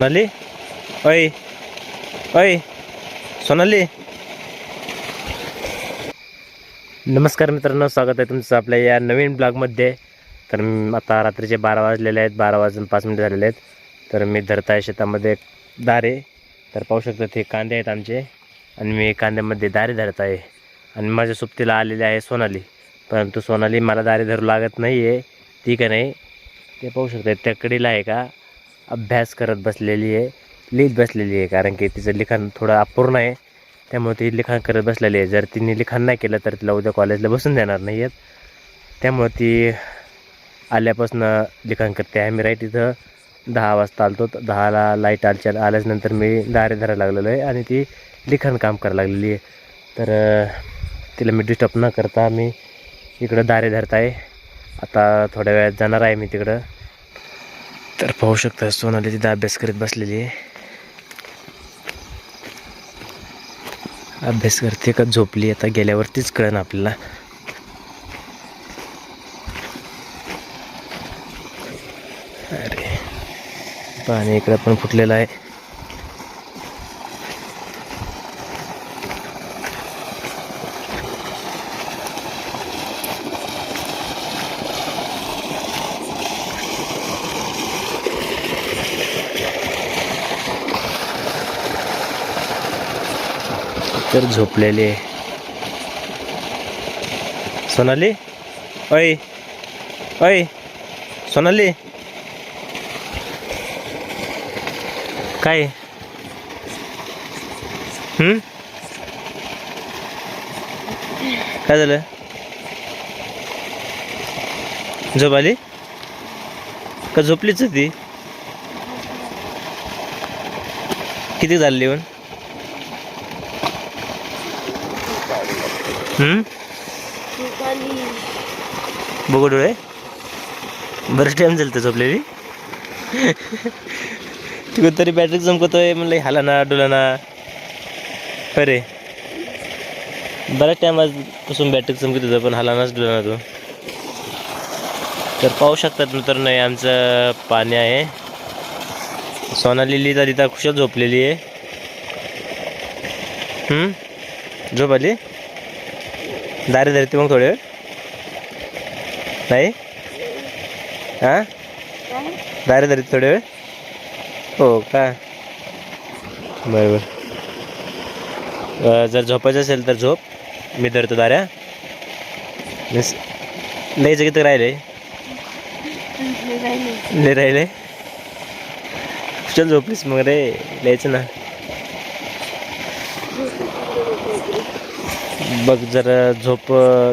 सोनाली ऐ ओय सोनाली नमस्कार मित्रांनो स्वागत आहे तुमचं आपल्या या नवीन ब्लॉगमध्ये. तर आता रात्रीचे बारा वाजलेले आहेत बारा वाजून पाच मिनिटं झालेले आहेत. तर मी धरत आहे शेतामध्ये दारे. तर पाहू शकता ते कांदे आहेत आमचे. आणि मी कांद्यामध्ये दारे धरत आहे. आणि माझ्या सुप्तीला आलेली आहे सोनाली. परंतु सोनाली मला दारे धरू लागत नाही आहे ती का नाही? ते पाहू शकता त्या कडीला आहे का? अभ्यास करत बसलेली आहे लिहित बसलेली आहे कारण की तिचं लिखाण थोडं अपूर्ण आहे. त्यामुळे ती लिखाण करत बसलेली आहे. जर तिने लिखाण नाही केलं तर तिला उद्या कॉलेजला बसून देणार नाही आहेत. त्यामुळे ती आल्यापासून लिखाण करते. आम्ही राईट इथं दहा वाजता आलतो. तर दहाला लाइट आलच्या आल्याच्यानंतर मी दारे धरायला लागलेलो आहे आणि ती लिखाण काम करायला लागलेली आहे. तर तिला मी डिस्टर्ब न करता मी इकडं दारे धरत आहे. आता थोड्या वेळात जाणार आहे मी तिकडं. तर पाहू शकता सोनाली तिथं अभ्यास करीत बसलेली आहे. अभ्यास करते का झोपली आता गेल्यावरतीच कळण आपल्याला. अरे पाणी इकडं पण फुटलेलं आहे. तर झोपलेली. आहे सोनाली? ऐ ओय. सोनाली? काय? हम्म? काय झालं? झोप आली? का झोपलीच होती? किती झाली येऊन बघू डोळे. बरंच टाईम झालं तर झोपलेली. तू तरी बॅटरी चमकतोय म्हणलं हाला ना डोला ना. अरे बऱ्याच टाइम आजपासून बॅटरी चमकत होतं पण हाला नाच डोला ना तू. तर पाहू शकतात नंतर नाही आमचं पाणी आहे. सोनाली लिहिता तिथं खुशाल झोपलेली आहे. झोप आली? दारे धरते मग थोडे वेळ. नाही? हां? दारे धरते थोडे वेळ. हो का? बरं बरं जर झोपायचं असेल तर झोप. मी धरतो दाऱ्या. मीन्स लयचं किती राहिले. लय राहिले. चल झोपलीस मग रे. लिहायचं ना. बघ जर झोप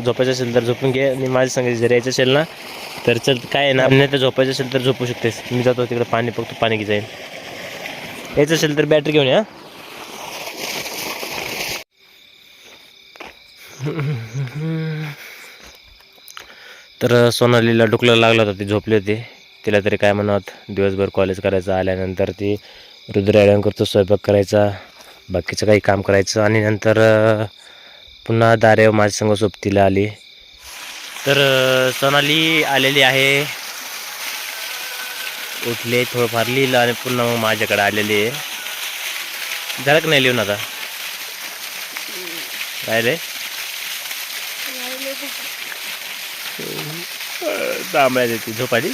झोपायचं असेल तर झोपून घे. आणि माझी सांगायचं जर यायचं असेल ना तर चल काय आहे ना नाही तर झोपायचं असेल तर झोपू शकतेस. मी जातो तिकडे पाणी बघतो पाणी घे जाईल यायचं असेल तर बॅटरी घेऊन या तर सोनालीला डुकलं लागला होता ती झोपली होती. तिला तरी काय म्हणत दिवसभर कॉलेज करायचं आल्यानंतर ती रुद्रायण करतो स्वयंपाक करायचा बाकीचं काही काम करायचं. आणि नंतर पुन्हा दारेव माझ्या संग सोबतीला आली. तर सोनाली आलेली आहे. उठले थोडंफार लिहिलं आणि पुन्हा मग माझ्याकडे आलेली आहे. झालं की नाही लिहून आता? काय रे? तांबड्या देते झोपाली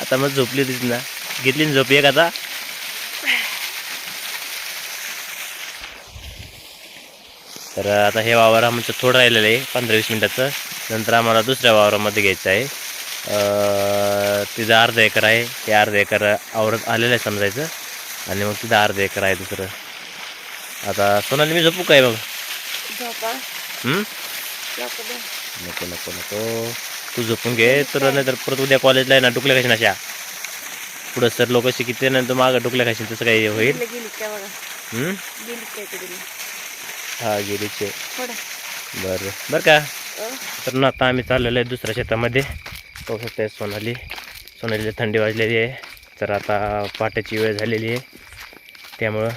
आता मग झोपली होतीच ना. घेतली ना झोप एक आता? तर आता हे वावर आमचं थोडं राहिलेलं आहे पंधरा वीस मिनिटाचं. नंतर आम्हाला दुसऱ्या वावरामध्ये घ्यायचं आहे. तिथं अर्धा एकर आहे. ते अर्धा एकर आवरत आलेलं आहे समजायचं. आणि मग तिथं अर्धा एकर आहे दुसरं. आता सोनाली मी झोपू काय मग? हम्म? नको नको नको. तू झोपून घे. तर नाही तर परत उद्या कॉलेजला आहे ना डुकल्या खाशील अशा. पुढं सर लोक शिकिते नंतर मागं डुकल्या खाशील तसं काही होईल? हा गेलीचे. बरं बरं का? तर ना आता आम्ही चाललेलो आहे दुसऱ्या शेतामध्ये. पाहू शकताय सोनाली. सोनालीला थंडी वाजलेली आहे. तर आता पहाटेची वेळ झालेली आहे. त्यामुळं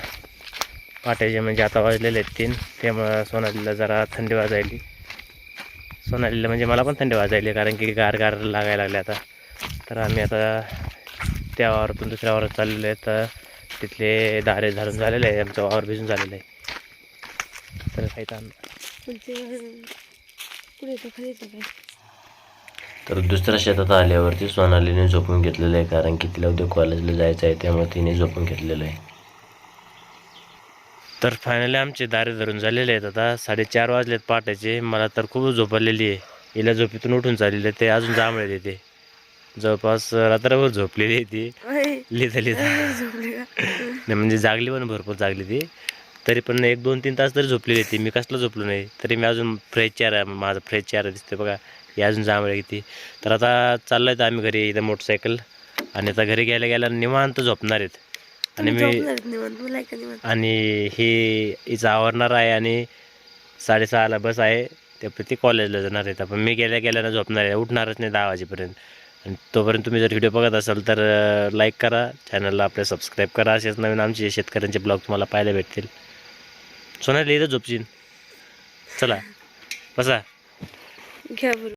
पहाटेचे म्हणजे आता वाजलेले आहेत तीन. त्यामुळं सोनालीला जरा थंडी वाजायली. सोनालीला म्हणजे मला पण थंडी वाजायली कारण की गार गार लागायला लागले आता. तर आम्ही आता त्या वावरातून दुसऱ्या वावरात चाललेले आहेत तर तिथले दारे झाडून झालेले आहे आमचं वावर भिजून झालेलं आहे. तर येतं येतं तर दुसऱ्या शेतात आल्यावरती सोनालीने झोपून घेतलेलं आहे कारण की तिला उद्या कॉलेजला जायचं आहे त्यामुळे तिने झोपून घेतलेलं आहे. तर फायनली आमचे दारे धरून झालेले आहेत आता. साडेचार वाजलेत पहाटेचे. मला तर खूप झोप आलेली आहे. हिला झोपेतून उठून चाललेले ते अजून जांभळे देते जवळपास रात्रभर झोपलेली आहे ती. लिहिता लिहिता. म्हणजे जागली पण भरपूर जागली ती. तरी पण एक दोन तीन तास तरी झोपलेली होती. मी कसलं झोपलो नाही. तरी मी अजून फ्रेश चेहरा माझा फ्रेश चेहरा दिसते बघा. ही अजून जांभळे किती. तर आता चाललोय तर आम्ही घरी इथं मोटरसायकल. आणि आता घरी गेल्या गेल्या निवांत झोपणार आहेत. आणि मी आणि ही हिचं आवरणार आहे आणि साडेसहाला बस आहे. ते ती कॉलेजला जाणार आहेत. पण मी गेल्या गेल्यानं झोपणार आहे. उठणारच नाही दहा वाजेपर्यंत. आणि तोपर्यंत तुम्ही जर व्हिडिओ बघत असाल तर लाईक करा. चॅनलला आपल्या सबस्क्राईब करा. असेच नवीन आमचे शेतकऱ्यांचे ब्लॉग तुम्हाला पाहायला भेटतील. सोनाली इथं झोपशील. चला बसा. घ्या बरं.